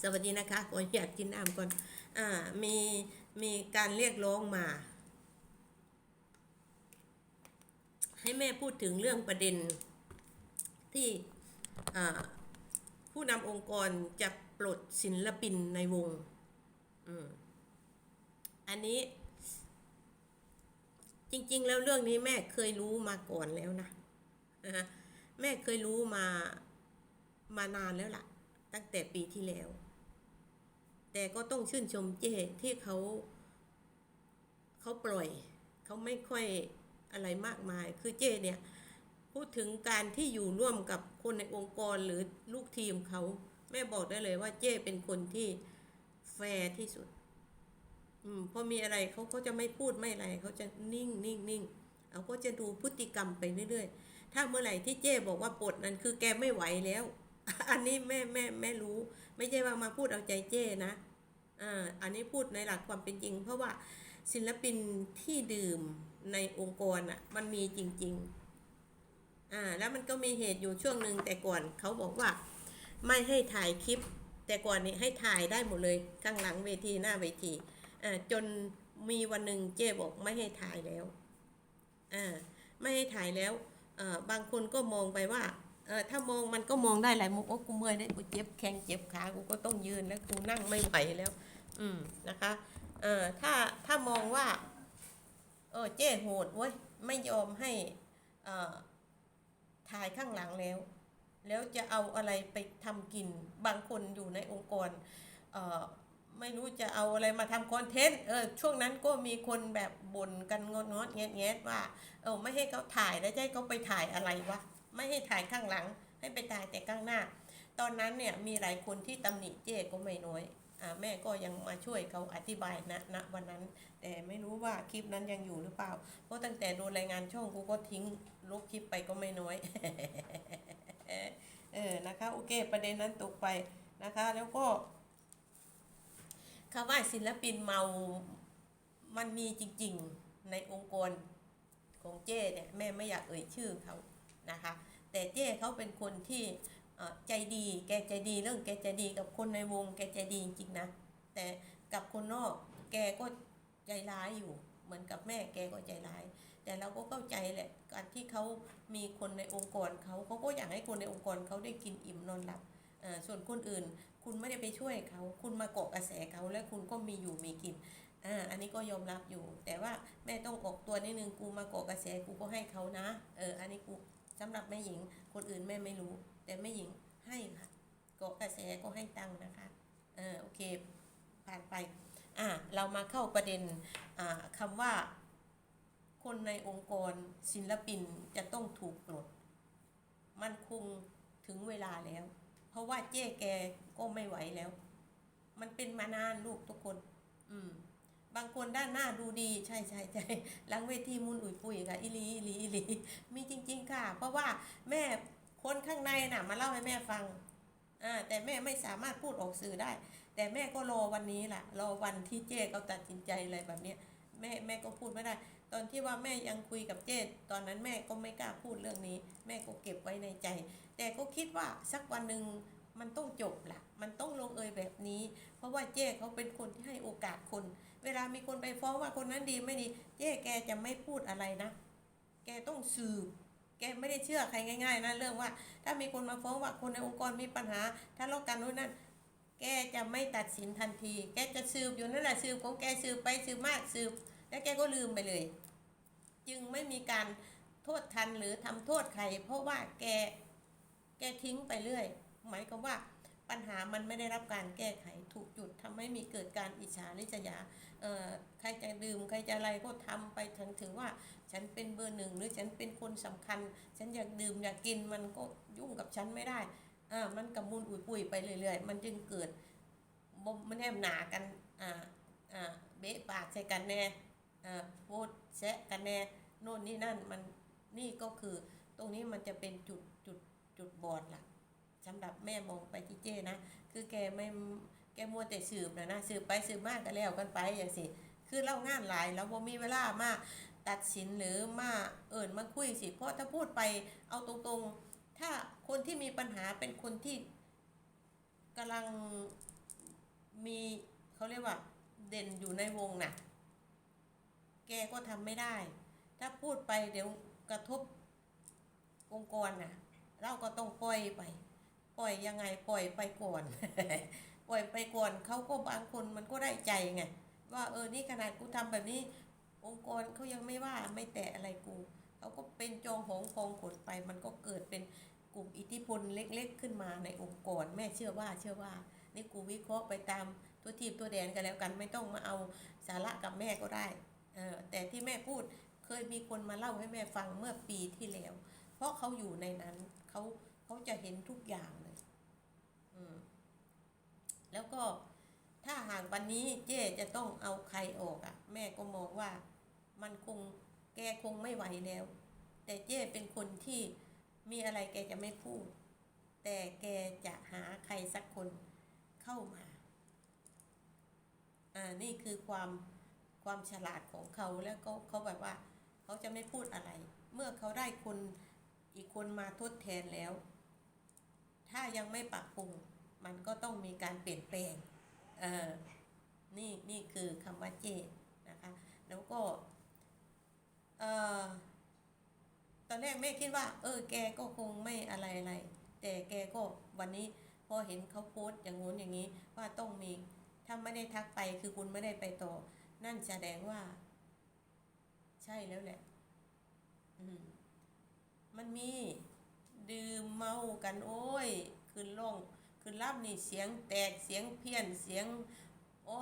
สวัสดีนะคะขออยากกินน้ำก่อน อ่า มี มีการเรียกร้องมา ให้แม่พูดถึงเรื่องประเด็นที่ผู้นำองค์กรจะปลดศิลปินในวงอืมอันนี้ จริง ๆ แล้วเรื่องนี้แม่เคยรู้มาก่อนแล้วนะนะฮะแม่เคยรู้มามานานแล้วล่ะ ตั้งแต่ปีที่แล้ว แต่ก็ต้องชื่นชมเจ้ที่เขาเขาปล่อย เขาไม่ค่อยอะไรมากมาย คือเจ้เนี่ย พูดถึงการที่อยู่ร่วมกับคนในองค์กรหรือลูกทีมเขา แม่บอกได้เลยว่าเจ้เป็นคนที่แฟร์ที่สุด อืมพอมีอะไรเขาก็จะไม่พูดไม่อะไรเขาจะนิ่งนิ่งนิ่งเขาก็จะดูพฤติกรรมไปเรื่อยๆ ถ้าเมื่อไหร่ที่เจ้บอกว่าปลดนั้นคือแกไม่ไหวแล้ว อันนี้แม่แม่แม่รู้ ไม่ใช่ว่ามาพูดเอาใจเจ้นะอ่าอันนี้พูดในหลักความเป็นจริง เพราะว่าศิลปินที่ดื่มในองค์กรอะมันมีจริง ๆอ่าแล้วมันก็มีเหตุอยู่ช่วงหนึ่งแต่ก่อนเขาบอกว่า ไม่ให้ถ่ายคลิป แต่ก่อนนี้ให้ถ่ายได้หมดเลยข้างหลังเวทีหน้าเวทีอ่าจนมีวันหนึ่งเจ๊บอกไม่ให้ถ่ายแล้วอ่าไม่ให้ถ่ายแล้วอ่าบางคนก็มองไปว่า เออถ้ามองมันก็มองได้หลายมุมโอ้กูเมื่อยได้กูเจ็บแข้งเจ็บขากูก็ต้องยืนแล้วกูนั่งไม่ไหวแล้ว อืมนะคะเออถ้าถ้ามองว่าเออเจ๊โหดเว้ยไม่ยอมให้เอ่อถ่ายข้างหลังแล้ว แล้วจะเอาอะไรไปทำกินบางคนอยู่ในองค์กรเอ่อไม่รู้จะเอาอะไรมาทำคอนเทนต์ เออ ช่วงนั้นก็มีคนแบบบ่นกันงอนงอดแงะแงะว่า เออ ไม่ให้เขาถ่ายแล้วจะให้เขาไปถ่ายอะไรวะ ไม่ให้ถ่ายข้างหลัง ให้ไปถ่ายแต่ข้างหน้า ตอนนั้นเนี่ยมีหลายคนที่ตำหนิเจ๊ก็ไม่น้อยอแม่ก็ยังมาช่วยเขาอธิบายนะณวันนั้น แต่ไม่รู้ว่าคลิปนั้นยังอยู่หรือเปล่า เพราะตั้งแต่โดนรายงานช่องกูก็ทิ้งลบคลิปไปก็ไม่น้อย เออนะคะโอเค ประเด็นนั้นตกไปนะคะ แล้วก็คำว่าศิลปินเมา มันมีจริง ๆ ในองค์กรของเจ้เนี่ยแม่ไม่อยากเอ่ยชื่อเขา นะคะ แต่เจ้เขาเป็นคนที่ใจดี แกใจดีเรื่องแกใจดีกับคนในวง แกใจดีจริงๆนะ แต่กับคนนอกแกก็ใจร้ายอยู่ เหมือนกับแม่แกก็ใจร้าย แต่เราก็เข้าใจแหละ การที่เขามีคนในองค์กรเขาเขาก็อยากให้คนในองค์กรเขาได้กินอิ่มนอนหลับส่วนคนอื่นคุณไม่ได้ไปช่วยเขา คุณมาเกาะกระแสเขาแล้วคุณก็มีอยู่มีกินอ่าอันนี้ก็ยอมรับอยู่ แต่ว่าแม่ต้องออกตัวนิดนึงกูมาเกาะกระแสกูก็ให้เขานะเอออันนี้กู สำหรับแม่หญิงคนอื่นแม่ไม่รู้ แต่แม่หญิงให้ค่ะเกาะกระแสก็ให้ตังค์นะคะเออโอเค ผ่านไปอ่าเรามาเข้าประเด็นอ่าคำว่า คนในองค์กรศิลปินจะต้องถูกปลด มันคงถึงเวลาแล้ว เพราะว่าเจ๊แกก็ไม่ไหวแล้ว มันเป็นมานานลูกทุกคน อืม บางคนด้านหน้าดูดีใช่ใช่ใช่หลังเวทีมุนอุ่ยปุยค่ะอิลีอิลีอิลีมีจริง ๆ ค่ะ เพราะว่าแม่คนข้างในน่ะมาเล่าให้แม่ฟังอ่าแต่แม่ไม่สามารถพูดออกสื่อได้ แต่แม่ก็รอวันนี้แหละรอวันที่เจ๊เขาตัดสินใจอะไรแบบเนี้ยแม่แม่ก็พูดไม่ได้ ตอนที่ว่าแม่ยังคุยกับเจ๊ตอนนั้นแม่ก็ไม่กล้าพูดเรื่องนี้ แม่ก็เก็บไว้ในใจ แต่ก็คิดว่าสักวันหนึ่งมันต้องจบละมันต้องลงเอยแบบนี้ เพราะว่าเจ๊เขาเป็นคนที่ให้โอกาสคน เวลามีคนไปฟ้องว่าคนนั้นดีไม่ดีเจ๊แกจะไม่พูดอะไรนะ แกต้องสืบแกไม่ได้เชื่อใครง่ายๆนะเรื่องว่า ถ้ามีคนมาฟ้องว่าคนในองค์กรมีปัญหาทะเลาะกันนู่นนั่นแกจะไม่ตัดสินทันที แกจะสืบอยู่นั่นแหละสืบของแกสืบไปสืบมากสืบ แล้วแกก็ลืมไปเลย จึงไม่มีการโทษทันหรือทำโทษใคร เพราะว่าแกแกทิ้งไปเรื่อย หมายความว่า ปัญหามันไม่ได้รับการแก้ไขถูกจุดทำให้มีเกิดการอิจฉาริษยาเอ่อใครจะดื่มใครจะอะไรก็ทำไปถึงถึงว่าฉันเป็นเบอร์หนึ่งหรือฉันเป็นคนสำคัญ ฉันอยากดื่มอยากกินมันก็ยุ่งกับฉันไม่ได้อ่ามันกำมุนอุยปุยไปเรื่อยๆ มันจึงเกิดบ่มันแนบหนากันอ่าอ่าเบะปากใส่กันแน่อ่าโพดแซะกันแน่โน่นนี่นั่นมันนี่ก็คือตรงนี้มันจะเป็นจุดจุดจุดบอดล่ะ สำหรับแม่มองไปที่เจ้นะ คือแกไม่แกมัวแต่สืบนะนะสืบไปสืบมากก็แล้วกันไปอย่างสิคือเล่างานหลายแล้วบ่มีเวลามาตัดสินหรือมาเอิ่นมาคุยสิ เพราะถ้าพูดไปเอาตรงๆ ถ้าคนที่มีปัญหาเป็นคนที่กำลังมีเขาเรียกว่า เด่นอยู่ในวงน่ะ แกก็ทำไม่ได้ ถ้าพูดไปเดี๋ยวกระทบองค์กรน่ะ เราก็ต้องปล่อยไป ปล่อยยังไงปล่อยไปก่อนปล่อยไปก่อนเขาก็บางคนมันก็ได้ใจไงว่าเออนี่ขนาดกูทำแบบนี้ องค์กรเขายังไม่ว่าไม่แตะอะไรกูเขาก็เป็นจองหงพองขนไป มันก็เกิดเป็นกลุ่มอิทธิพลเล็ก ๆ ขึ้นมาในองค์กร แม่เชื่อว่าเชื่อว่า นี่กูวิเคราะห์ไปตามตัวทีบตัวแดนกันแล้วกัน ไม่ต้องมาเอาสาระกับแม่ก็ได้เออแต่ที่แม่พูดเคยมีคนมาเล่าให้แม่ฟังเมื่อปีที่แล้ว เพราะเขาอยู่ในนั้นเขาเขาจะเห็นทุกอย่าง แล้วก็ถ้าหากวันนี้เจ๊จะต้องเอาใครออกอะ่ะ แม่ก็มองว่ามันคงแกคงไม่ไหวแล้ว แต่เจ๊เป็นคนที่มีอะไรแกจะไม่พูด แต่แกจะหาใครสักคนเข้ามา อ่านี่คือความความฉลาดของเขาแล้วก็เขาแบบว่า เขาจะไม่พูดอะไร เมื่อเขาได้คนอีกคนมาทดแทนแล้ว ถ้ายังไม่ปรับปรุง มันก็ต้องมีการเปลี่ยนแปลงเออนี่นี่คือคำว่าเจตนะคะ แล้วก็เออตอนแรกแม่คิดว่า เออ แกก็คงไม่อะไรอะไร แต่แกก็วันนี้พอเห็นเขาโพสต์อย่างงู้นอย่างนี้ว่าต้องมีถ้าไม่ได้ทักไปคือคุณไม่ได้ไปต่อ นั่นแสดงว่า ใช่แล้วแหละ อืม มันมี ดื่มเมากันโอ้ยขึ้นลงขึ้นรับนี่เสียงแตกเสียงเพี้ยนเสียงโอ้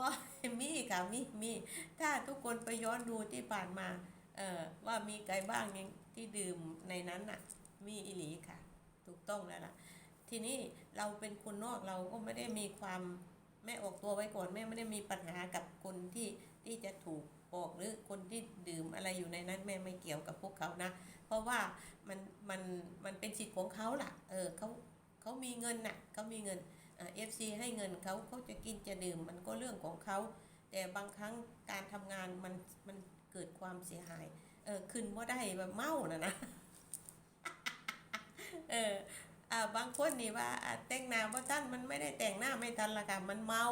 ยมีค่ะมีมีถ้าทุกคนไปย้อนดูที่ผ่านมาเอ่อว่ามีใครบ้างยังที่ดื่มในนั้นน่ะ มีอิหลีค่ะ ถูกต้องแล้วล่ะ ทีนี้เราเป็นคนนอกเราก็ไม่ได้มีความแม่ออกตัวไว้ก่อนแม่ไม่ได้มีปัญหากับคนที่ที่จะถูกออกหรือคนที่ดื่มอะไรอยู่ในนั้นแม่ไม่เกี่ยวกับพวกเขานะ ราะว่ามันมันมันเป็นสิทธิ์ของเขาล่ะ เออเขาเขามีเงินน่ะเขามีเงินเอฟซีให้เงินเขาเขาจะกินจะดื่มมันก็เรื่องของเขา แต่บางครั้งการทำงานมันมันเกิดความเสียหาย เออขึ้นว่าได้แบบเมาน่ะนะ เอออ่าบางคนนี่ว่าแต่งหน้าว่าะท่านมันไม่ได้แต่งหน้าไม่ทันละค่ะมันเมา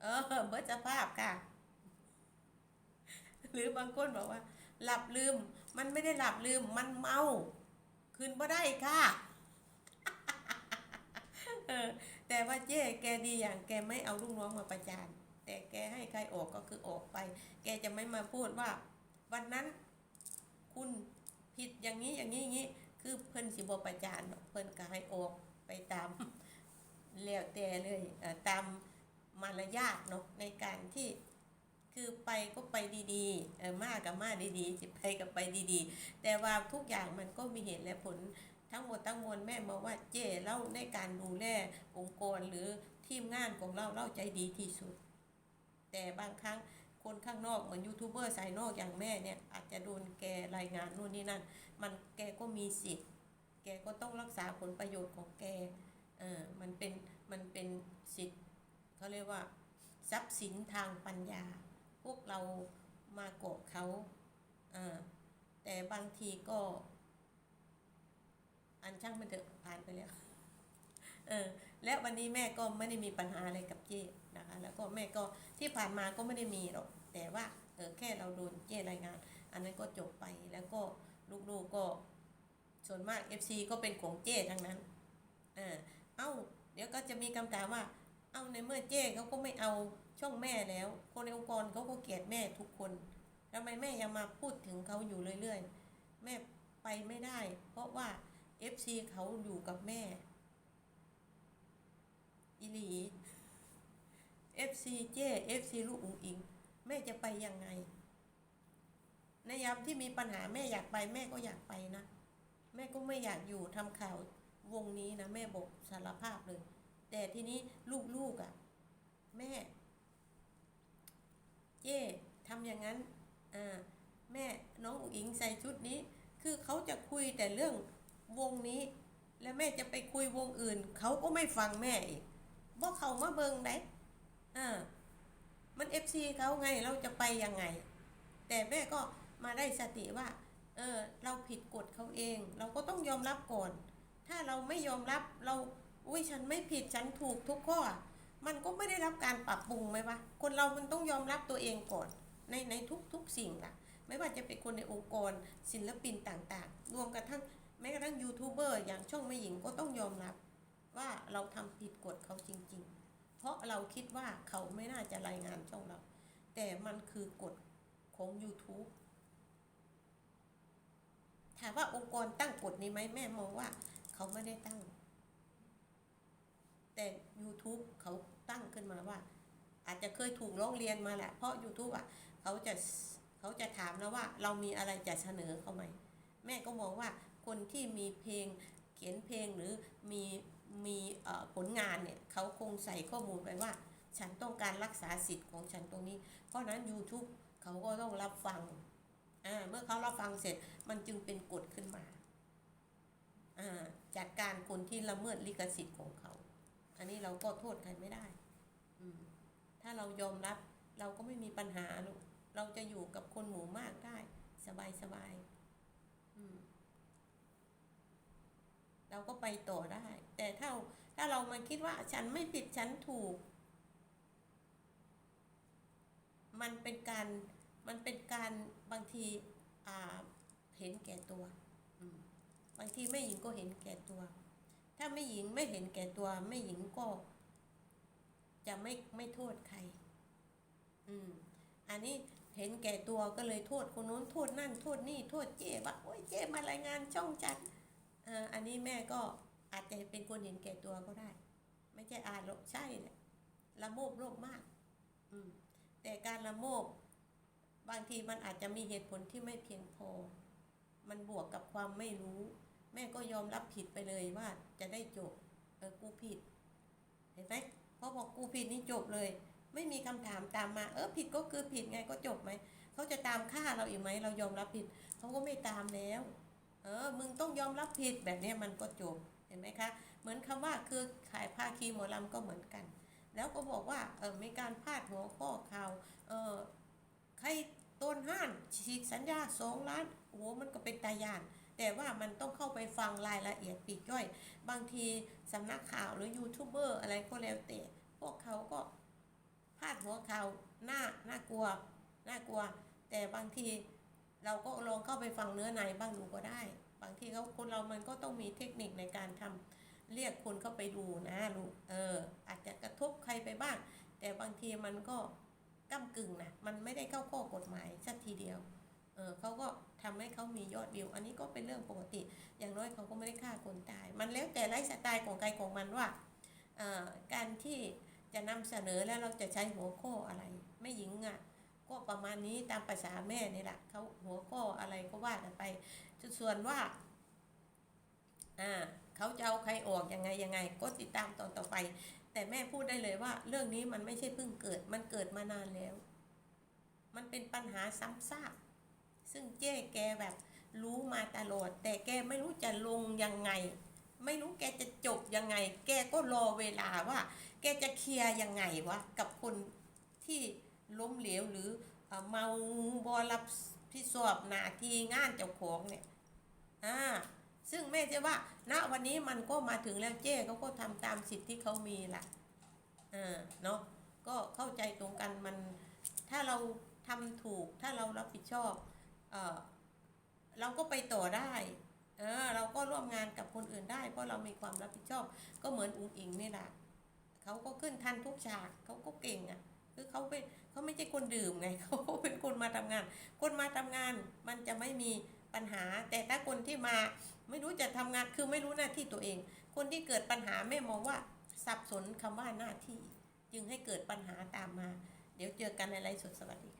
เออเบิดสภาพค่ะ หรือบางคนบอกว่า หลับลืม มันไม่ได้หลับลืมมันเมาคืนบ่ได้ค่ะเออแต่ว่าเจ๊แกดีอย่างแกไม่เอาลูกน้องมาประจาน แต่แกให้ใครออกก็คือออกไป แกจะไม่มาพูดว่า วันนั้นคุณผิดอย่างนี้อย่างนี้อย่างนี้ คือเพิ่นสิบประจานเพิ่นก็ให้ออกไปตามแล้วแต่เลยตามมารยาทเนาะในการที่ ไปก็ไปดีๆเออมากับมาดีๆสิไปกับไปดีๆ แต่ว่าทุกอย่างมันก็มีเหตุและผลทั้งหมดทั้งมวลแม่มองว่าเจ้เล่าในการดูแลองค์กรหรือทีมงานของเราเล่าใจดีที่สุด แต่บางครั้งคนข้างนอกเหมือนยูทูบเบอร์สายนอกอย่างแม่เนี่ยอาจจะโดนแกรายงานนู่นนี่นั่น มันแกก็มีสิทธิ์ แกก็ต้องรักษาผลประโยชน์ของแกเออมันเป็นมันเป็นสิทธิ์เขาเรียกว่า ทรัพย์สินทางปัญญา พวกเรามาโกะเขาอ่าแต่บางทีก็ อันช่างมันเถอะผ่านไปแล้วเออและวันนี้แม่ก็ไม่ได้มีปัญหาอะไรกับเจ้นะคะ แล้วก็แม่ก็ที่ผ่านมาก็ไม่ได้มีหรอก แต่ว่าเออแค่เราโดนเจ้รายงาน อันนั้นก็จบไปแล้วก็ลูกๆก็ส่วนมาก FC ก็เป็นของเจ้ทั้งนั้นเออเอ้า เดี๋ยวก็จะมีคำถามว่า เอ้าในเมื่อเจ้เขาก็ไม่เอา ช่องแม่แล้ว คนในองค์กรเขาก็เกลียดแม่ทุกคนทำไมแม่ยังมาพูดถึงเขาอยู่เรื่อยๆ แม่ไปไม่ได้ เพราะว่า FC เขาอยู่กับแม่อีลี FC เจ้ FC ลูกอุ๋งอิง แม่จะไปยังไง ในยามที่มีปัญหาแม่อยากไปแม่ก็อยากไปนะ แม่ก็ไม่อยากอยู่ทำข่าววงนี้นะ แม่บอกสารภาพเลย แต่ทีนี้ลูกๆอะ่ะ แม่ เจ้ทำอย่างนั้นอ่าแม่น้องอุ๋งอิงใส่ชุดนี้ คือเขาจะคุยแต่เรื่องวงนี้ แล้วแม่จะไปคุยวงอื่น เขาก็ไม่ฟังแม่อีกบอกเขามาเบิงได้อ่ามันเอฟซีเขาไงเราจะไปยังไง แต่แม่ก็มาได้สติว่า เออ เราผิดกฎเขาเอง เราก็ต้องยอมรับก่อน ถ้าเราไม่ยอมรับเรา อุ้ยฉันไม่ผิดฉันถูกทุกข้อ มันก็ไม่ได้รับการปรับปรุงไหมวะคนเรามันต้องยอมรับตัวเองก่อน ในในทุกทุกสิ่งล่ะ ไม่ว่าจะเป็นคนในองค์กรศิลปินต่างๆ รวมกระทั่งแม้กระทั่งยูทูบเบอร์อย่างช่องแม่หญิงก็ต้องยอมรับว่าเราทำผิดกฎเขาจริง ๆ เพราะเราคิดว่าเขาไม่น่าจะรายงานช่องเรา แต่มันคือกฎของ YouTube ถามว่าองค์กรตั้งกฎนี้ไหมแม่มองว่า เขาไม่ได้ตั้ง แต่ YouTube เขาตั้งขึ้นมาว่า อาจจะเคยถูกร้องเรียนมาแหละ เพราะ YouTube อะเขาจะเขาจะถามนะว่า เรามีอะไรจะเสนอเขาไหมแม่ก็มองว่าคนที่มีเพลงเขียนเพลงหรือมีมีผลงานเนี่ยเขาคงใส่ข้อมูลไปว่า ฉันต้องการรักษาสิทธิ์ของฉันตรงนี้ เพราะนั้น YouTube เขาก็ต้องรับฟังอ่าเมื่อเขารับฟังเสร็จมันจึงเป็นกฎขึ้นมาอ่าจัดการคนที่ละเมิดลิขสิทธิ์ของเขา อันนี้เราก็โทษใครไม่ได้ อืม ถ้าเรายอมรับ เราก็ไม่มีปัญหาลูกเราจะอยู่กับคนหมู่มากได้ สบายสบายอืม เราก็ไปต่อได้ แต่ถ้าถ้าเรามาคิดว่าฉันไม่ผิดฉันถูก มันเป็นการมันเป็นการบางทีอ่าเห็นแก่ตัว บางทีแม่หญิงก็เห็นแก่ตัว ถ้าแม่หญิงไม่เห็นแก่ตัวแม่หญิงก็ จะไม่ไม่โทษใคร อืม อันนี้เห็นแก่ตัวก็เลยโทษคนนู้นโทษนั่นโทษนี่โทษเจ๊ว่าโอ้ยเจ๊มารายงานช่องจัดอ่าอันนี้แม่ก็อาจจะเป็นคนเห็นแก่ตัวก็ได้ ไม่ใช่อาจหรอกใช่แหละละโมบโลภมาก อืม แต่การละโมบบางทีมันอาจจะมีเหตุผลที่ไม่เพียงพอ มันบวกกับความไม่รู้ แม่ก็ยอมรับผิดไปเลยว่าจะได้จบเออกูผิด เห็นไหมพอบอกกูผิดนี่จบเลย ไม่มีคำถามตามมา เออผิดก็คือผิดไงก็จบไหมเขาจะตามฆ่าเราอีกไหมเรายอมรับผิดเขาก็ไม่ตามแล้ว เออมึงต้องยอมรับผิดแบบนี้มันก็จบเห็นไหมคะ เหมือนคำว่าคือขายภาคีหมอลำก็เหมือนกัน แล้วก็บอกว่าเออมีการพาดหัวข้อข่าวเออใครต้นห้านฉีกสัญญาสองล้านโอ้โหมันก็เป็นตายาน แต่ว่ามันต้องเข้าไปฟังรายละเอียดปีกย่อย บางทีสำนักข่าวหรือยูทูบเบอร์อะไรก็แล้วแต่พวกเขาก็พาดหัวข่าวหน้าน่ากลัวน่ากลัว แต่บางทีเราก็ลองเข้าไปฟังเนื้อในบ้างดูก็ได้ บางทีเขาคนเรามันก็ต้องมีเทคนิคในการทำเรียกคนเข้าไปดูนะลูกเออ อาจจะกระทบใครไปบ้าง แต่บางทีมันก็ก้ากึ่งนะมันไม่ได้เข้าข้อกฎหมายสักทีเดียว ออเขาก็ทำให้เขามียอดวิว อันนี้ก็เป็นเรื่องปกติ อย่างน้อยเขาก็ไม่ได้ฆ่าคนตาย มันแล้วแต่ไลฟ์สไตล์ของใครของมันว่าการที่จะนำเสนอแล้วเราจะใช้หัวข้ออะไร ไม่หญิงอะก็ประมาณนี้ตามภาษาแม่นี่แหละเขาหัวข้ออะไรก็ว่ากันไป ส่วนว่าอ่าเขาจะเอาใครออกยังไงยังไง ก็ติดตามตอนต่อไป แต่แม่พูดได้เลยว่า เรื่องนี้มันไม่ใช่เพิ่งเกิด มันเกิดมานานแล้ว มันเป็นปัญหาซ้ำซาก ซึ่งเจ๊แกแบบรู้มาตลอด แต่แกไม่รู้จะลงยังไง ไม่รู้แกจะจบยังไง แกก็รอเวลาว่า แกจะเคลียร์ยังไงวะกับคนที่ล้มเหลวหรือเอ่อเมาบอรับผิดชอบหนาทีงานเจ้าของเนี่ยอ่าซึ่งแม่จะว่าณวันนี้มันก็มาถึงแล้วเจ๊เขาก็ทำตามสิทธิ์ที่เขามีละอ่าเนาะก็เข้าใจตรงกันมันถ้าเราทำถูกถ้าเรารับผิดชอบ เออเราก็ไปต่อได้เออเราก็ร่วมงานกับคนอื่นได้ เพราะเรามีความรับผิดชอบ ก็เหมือนอุ๋งอิงนี่แหละเขาก็ขึ้นทันทุกฉากเขาก็เก่งอะคือเขาเป็นเขาไม่ใช่คนดื่มไงเขาก็เป็นคนมาทำงาน คนมาทำงานมันจะไม่มีปัญหา แต่ถ้าคนที่มาไม่รู้จะทำงานคือไม่รู้หน้าที่ตัวเอง คนที่เกิดปัญหาแม่มองว่าสับสนคำว่าหน้าที่ จึงให้เกิดปัญหาตามมา เดี๋ยวเจอกันในไลฟ์สดสวัสดีค่ะ